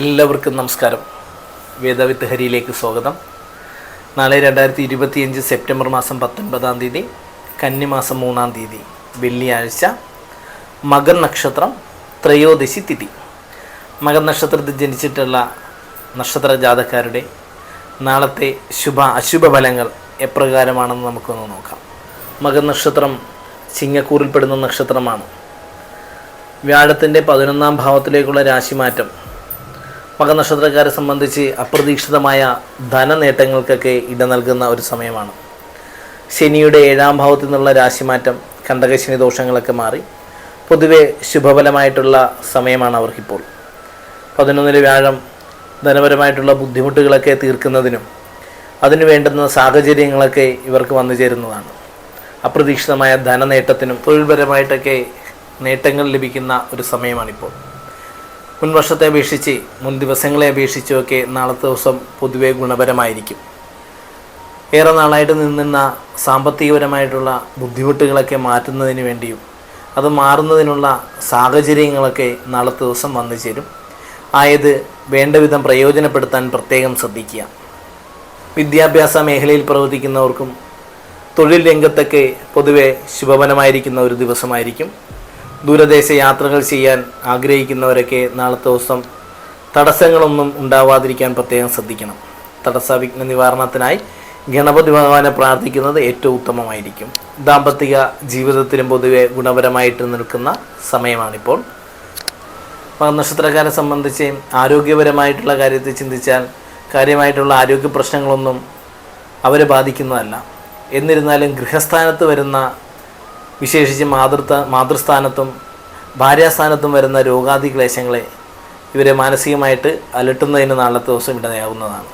എല്ലാവർക്കും നമസ്കാരം. വേദവിത്ത് ഹരിയിലേക്ക് സ്വാഗതം. നാളെ രണ്ടായിരത്തി ഇരുപത്തിയഞ്ച് സെപ്റ്റംബർ മാസം പത്തൊൻപതാം തീയതി കന്നിമാസം മൂന്നാം തീയതി വെള്ളിയാഴ്ച മകൻ നക്ഷത്രം ത്രയോദശി തിഥി. മകൻ നക്ഷത്രത്തിൽ ജനിച്ചിട്ടുള്ള നക്ഷത്ര ജാതക്കാരുടെ നാളത്തെ ശുഭ അശുഭ ഫലങ്ങൾ എപ്രകാരമാണെന്ന് നമുക്കൊന്ന് നോക്കാം. മകൻ നക്ഷത്രം ചിങ്ങക്കൂറിൽപ്പെടുന്ന നക്ഷത്രമാണ്. വ്യാഴത്തിന്റെ പതിനൊന്നാം ഭാവത്തിലേക്കുള്ള രാശിമാറ്റം മകനക്ഷത്രക്കാരെ സംബന്ധിച്ച് അപ്രതീക്ഷിതമായ ധനനേട്ടങ്ങൾക്കൊക്കെ ഇട നൽകുന്ന ഒരു സമയമാണ്. ശനിയുടെ ഏഴാം ഭാവത്തിൽ നിന്നുള്ള രാശിമാറ്റം കണ്ടകശനി ദോഷങ്ങളൊക്കെ മാറി. പൊതുവെ ശുഭഫലമായിട്ടുള്ള സമയമാണ് അവർക്കിപ്പോൾ. പതിനൊന്നിന് വ്യാഴം ധനപരമായിട്ടുള്ള ബുദ്ധിമുട്ടുകളൊക്കെ തീർക്കുന്നതിനും അതിനു വേണ്ടുന്ന സാഹചര്യങ്ങളൊക്കെ ഇവർക്ക് വന്നു ചേരുന്നതാണ്. അപ്രതീക്ഷിതമായ ധനനേട്ടത്തിനും തൊഴിൽപരമായിട്ടൊക്കെ നേട്ടങ്ങൾ ലഭിക്കുന്ന ഒരു സമയമാണിപ്പോൾ. മുൻ വർഷത്തെ അപേക്ഷിച്ച് മുൻ ദിവസങ്ങളെ അപേക്ഷിച്ചുമൊക്കെ നാളത്തെ ദിവസം പൊതുവെ ഗുണപരമായിരിക്കും. ഏറെ നാളായിട്ട് നിന്നിരുന്ന സാമ്പത്തികപരമായിട്ടുള്ള ബുദ്ധിമുട്ടുകളൊക്കെ മാറ്റുന്നതിന് വേണ്ടിയും അത് മാറുന്നതിനുള്ള സാഹചര്യങ്ങളൊക്കെ നാളത്തെ ദിവസം വന്നു ചേരും. ആയത് വേണ്ട വിധം പ്രയോജനപ്പെടുത്താൻ പ്രത്യേകം ശ്രദ്ധിക്കുക. വിദ്യാഭ്യാസ മേഖലയിൽ പ്രവർത്തിക്കുന്നവർക്കും തൊഴിൽ രംഗത്തൊക്കെ പൊതുവെ ശുഭവനമായിരിക്കുന്ന ഒരു ദിവസമായിരിക്കും. ദൂരദേശ യാത്രകൾ ചെയ്യാൻ ആഗ്രഹിക്കുന്നവരൊക്കെ നാളത്തെ ദിവസം തടസ്സങ്ങളൊന്നും ഉണ്ടാവാതിരിക്കാൻ പ്രത്യേകം ശ്രദ്ധിക്കണം. തടസ്സ വിഘ്ന നിവാരണത്തിനായി ഗണപതി ഭഗവാനെ പ്രാർത്ഥിക്കുന്നത് ഏറ്റവും ഉത്തമമായിരിക്കും. ദാമ്പത്തിക ജീവിതത്തിലും പൊതുവെ ഗുണപരമായിട്ട് നിൽക്കുന്ന സമയമാണിപ്പോൾ. നക്ഷത്രക്കാരെ സംബന്ധിച്ച് ആരോഗ്യപരമായിട്ടുള്ള കാര്യത്തെ ചിന്തിച്ചാൽ കാര്യമായിട്ടുള്ള ആരോഗ്യ പ്രശ്നങ്ങളൊന്നും അവരെ ബാധിക്കുന്നതല്ല. എന്നിരുന്നാലും ഗൃഹസ്ഥാനത്ത് വരുന്ന വിശേഷിച്ച് മാതൃത്വ മാതൃസ്ഥാനത്തും ഭാര്യാസ്ഥാനത്തും വരുന്ന രോഗാദി ക്ലേശങ്ങളെ ഇവരെ മാനസികമായിട്ട് അലട്ടുന്നതിന് നാളത്തെ ദിവസം ഇടയാവുന്നതാണ്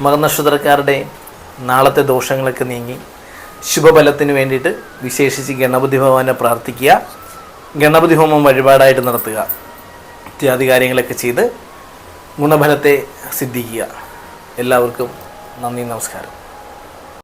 മകനക്ഷത്രക്കാരുടെ നാളത്തെ ദോഷങ്ങളൊക്കെ നീങ്ങി ശുഭഫലത്തിന് വേണ്ടിയിട്ട് വിശേഷിച്ച് ഗണപതി ഭഗവാനെ പ്രാർത്ഥിക്കുക ഗണപതി ഹോമം വഴിപാടായിട്ട് നടത്തുക ഇത്യാദി കാര്യങ്ങളൊക്കെ ചെയ്ത് ഗുണഫലത്തെ സിദ്ധിക്കുക. എല്ലാവർക്കും നന്ദി നമസ്കാരം.